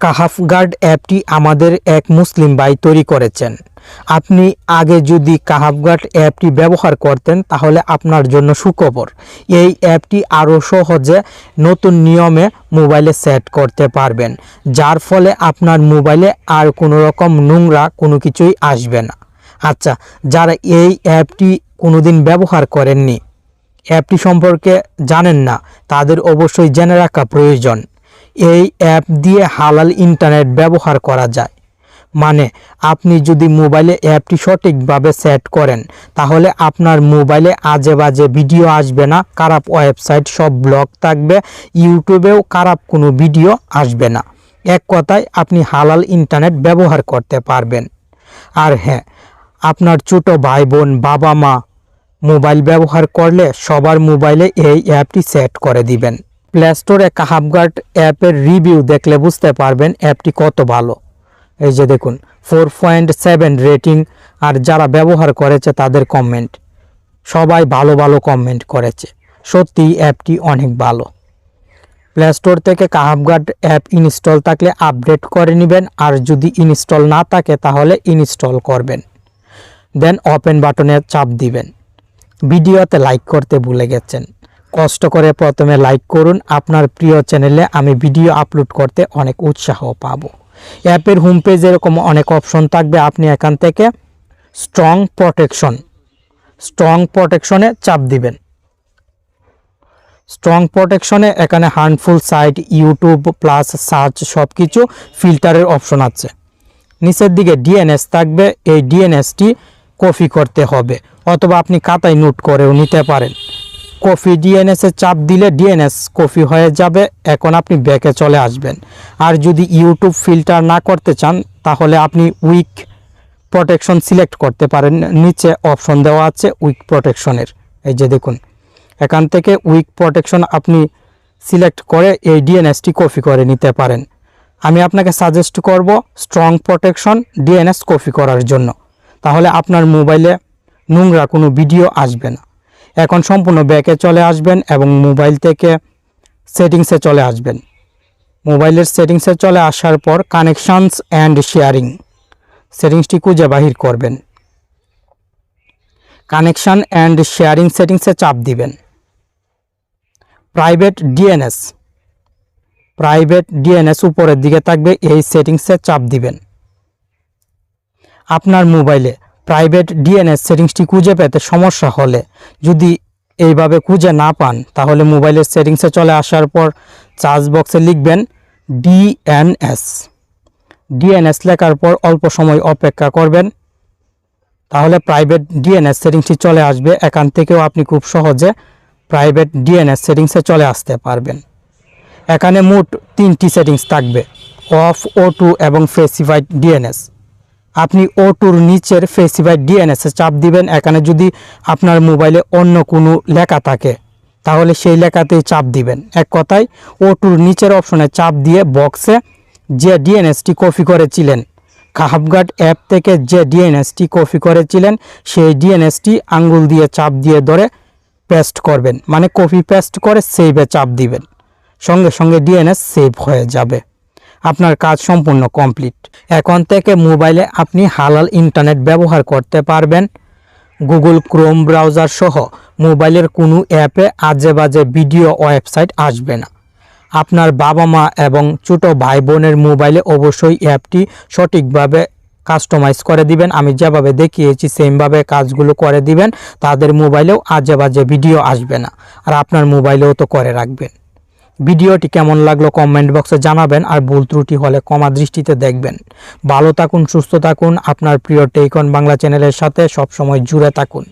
কাহাফ guard অ্যাপটি আমাদের এক মুসলিম ভাই তৈরি করেছেন। আপনি আগে যদি কাহাফগার্ড অ্যাপটি ব্যবহার করতেন, তাহলে আপনার জন্য সুখবর। এই অ্যাপটি আরও সহজে নতুন নিয়মে মোবাইলে সেট করতে পারবেন, যার ফলে আপনার মোবাইলে আর কোনো রকম নোংরা কোনো কিছুই আসবে না। আচ্ছা যারা এই অ্যাপটি কোনোদিন ব্যবহার করেননি, অ্যাপটি সম্পর্কে জানেন না, তাদের অবশ্যই জেনে রাখা প্রয়োজন। এই অ্যাপ দিয়ে হালাল ইন্টারনেট ব্যবহার করা যায়। মানে আপনি যদি মোবাইলে অ্যাপটি সঠিকভাবে সেট করেন, তাহলে আপনার মোবাইলে আজে বাজে ভিডিও আসবে না, খারাপ ওয়েবসাইট, সব ব্লগ থাকবে, ইউটিউবেও খারাপ কোনো ভিডিও আসবে না। এক কথায়, আপনি হালাল ইন্টারনেট ব্যবহার করতে পারবেন। আর হ্যাঁ আপনার ছোট ভাই বোন বাবা মা মোবাইল ব্যবহার করলে সবার মোবাইলে এই অ্যাপটি সেট করে দিবেন। প্লে স্টোরে কাহাবগার্ড অ্যাপের রিভিউ দেখলে বুঝতে পারবেন অ্যাপটি কত ভালো। এই যে দেখুন ফোর পয়েন্ট সেভেন রেটিং আর যারা ব্যবহার করেছে তাদের কমেন্ট সবাই ভালো ভালো কমেন্ট করেছে। সত্যি অ্যাপটি অনেক ভালো। প্লে স্টোর থেকে কাহাবগার্ড অ্যাপ ইনস্টল থাকলে আপডেট করে নেবেন, আর যদি ইনস্টল না থাকে তাহলে ইনস্টল করবেন। দেন ওপেন বাটনে চাপ দিবেন। ভিডিওতে লাইক করতে ভুলে গেছেন। কষ্ট করে প্রথমে লাইক করুন। আপনার প্রিয় চ্যানেলে আমি ভিডিও আপলোড করতে অনেক উৎসাহ পাবো। অ্যাপের হোম পেজে এরকম অনেক অপশন থাকবে। আপনি এখান থেকে স্ট্রং প্রোটেকশন স্ট্রং প্রোটেকশনে চাপ দিবেন। স্ট্রং প্রোটেকশনে এখানে harmful site YouTube plus search সব কিছু ফিল্টারের অপশন আছে। নিচের দিকে ডিএনএস থাকবে। এই ডিএনএসটি কপি করতে হবে। অথবা আপনি খাতায় নোট করেও নিতে পারেন। কপি ডিএনএস চাপ দিলে ডিএনএস কফি হয়ে যাবে, এখন আপনি ব্যাকে চলে আসবেন। আর যদি ইউটিউব ফিল্টার না করতে চান, তাহলে আপনি উইক প্রোটেকশন সিলেক্ট করতে পারেন। নিচে অপশন দেওয়া আছে উইক প্রোটেকশনের এই যে দেখুন, এখান থেকে উইক প্রোটেকশন আপনি সিলেক্ট করে এই ডিএনএসটি কপি করে নিতে পারেন। আমি আপনাকে সাজেস্ট করব স্ট্রং প্রোটেকশন ডিএনএস কপি করার জন্য। তাহলে আপনার মোবাইলে নোংরা কোনো ভিডিও আসবে না। এখন সম্পূর্ণ ব্যাকে চলে আসবেন এবং মোবাইল থেকে সেটিংসে চলে আসবেন। মোবাইলের সেটিংসে চলে আসার পর কানেকশানস অ্যান্ড শেয়ারিং। সেটিংসটি খুঁজে বাহির করবেন। কানেকশান অ্যান্ড শেয়ারিং সেটিংসে চাপ দিবেন। Private DNS. প্রাইভেট ডিএনএস উপরের দিকে থাকবে, এই সেটিংসে চাপ দিবেন। আপনার মোবাইলে প্রাইভেট ডিএনএস সেটিংসটি খুঁজে পেতে সমস্যা হলে যদি এইভাবে খুঁজে না পান, তাহলে মোবাইলের সেটিংসে চলে আসার পর চার্জ বক্সে লিখবেন ডিএনএস ডিএনএস লেখার পর অল্প সময় অপেক্ষা করবেন। তাহলে প্রাইভেট ডিএনএস সেটিংসটি চলে আসবে। এখান থেকেও আপনি খুব সহজে প্রাইভেট ডিএনএস সেটিংসে চলে আসতে পারবেন। এখানে মোট তিনটি সেটিংস থাকবে অফ ও টু এবং ফেসিফাইড ডিএনএস আপনি ও টুর নিচের ফেসিফাইড ডিএনএসে চাপ দিবেন। এখানে যদি আপনার মোবাইলে অন্য কোনো লেখা থাকে, তাহলে সেই লেখাতেই চাপ দিবেন। এক কথায় ও টুর নিচের অপশনে চাপ দিয়ে বক্সে যে ডিএনএসটি কপি করেছিলেন কাহাবগার্ড অ্যাপ থেকে যে ডিএনএসটি কপি করেছিলেন, সেই ডিএনএসটি আঙ্গুল দিয়ে চাপ দিয়ে ধরে পেস্ট করবেন। মানে কপি পেস্ট করে সেভে চাপ দিবেন। সঙ্গে সঙ্গে ডিএনএস সেভ হয়ে যাবে। আপনার কাজ সম্পূর্ণ কমপ্লিট। এখন থেকে মোবাইলে আপনি হালাল ইন্টারনেট ব্যবহার করতে পারবেন। গুগল ক্রোম ব্রাউজার সহ মোবাইলের কোনো অ্যাপে আজে বাজে ভিডিও ওয়েবসাইট আসবে না। আপনার বাবা মা এবং ছোট ভাই বোনের মোবাইলে অবশ্যই অ্যাপটি সঠিকভাবে কাস্টমাইজ করে দিবেন। আমি যেভাবে দেখিয়েছি, সেমভাবে কাজগুলো করে দিবেন। তাদের মোবাইলেও আজে বাজে ভিডিও আসবে না। আর আপনার মোবাইলেও তো করে রাখবেন। ভিডিওটি কেমন লাগল কমেন্ট বক্সে জানাবেন আর ভুল ত্রুটি হলে কমা দৃষ্টিতে দেখবেন। ভালো থাকুন, সুস্থ থাকুন। আপনার প্রিয় টেকন বাংলা চ্যানেলের সাথে সবসময় জুড়ে থাকুন।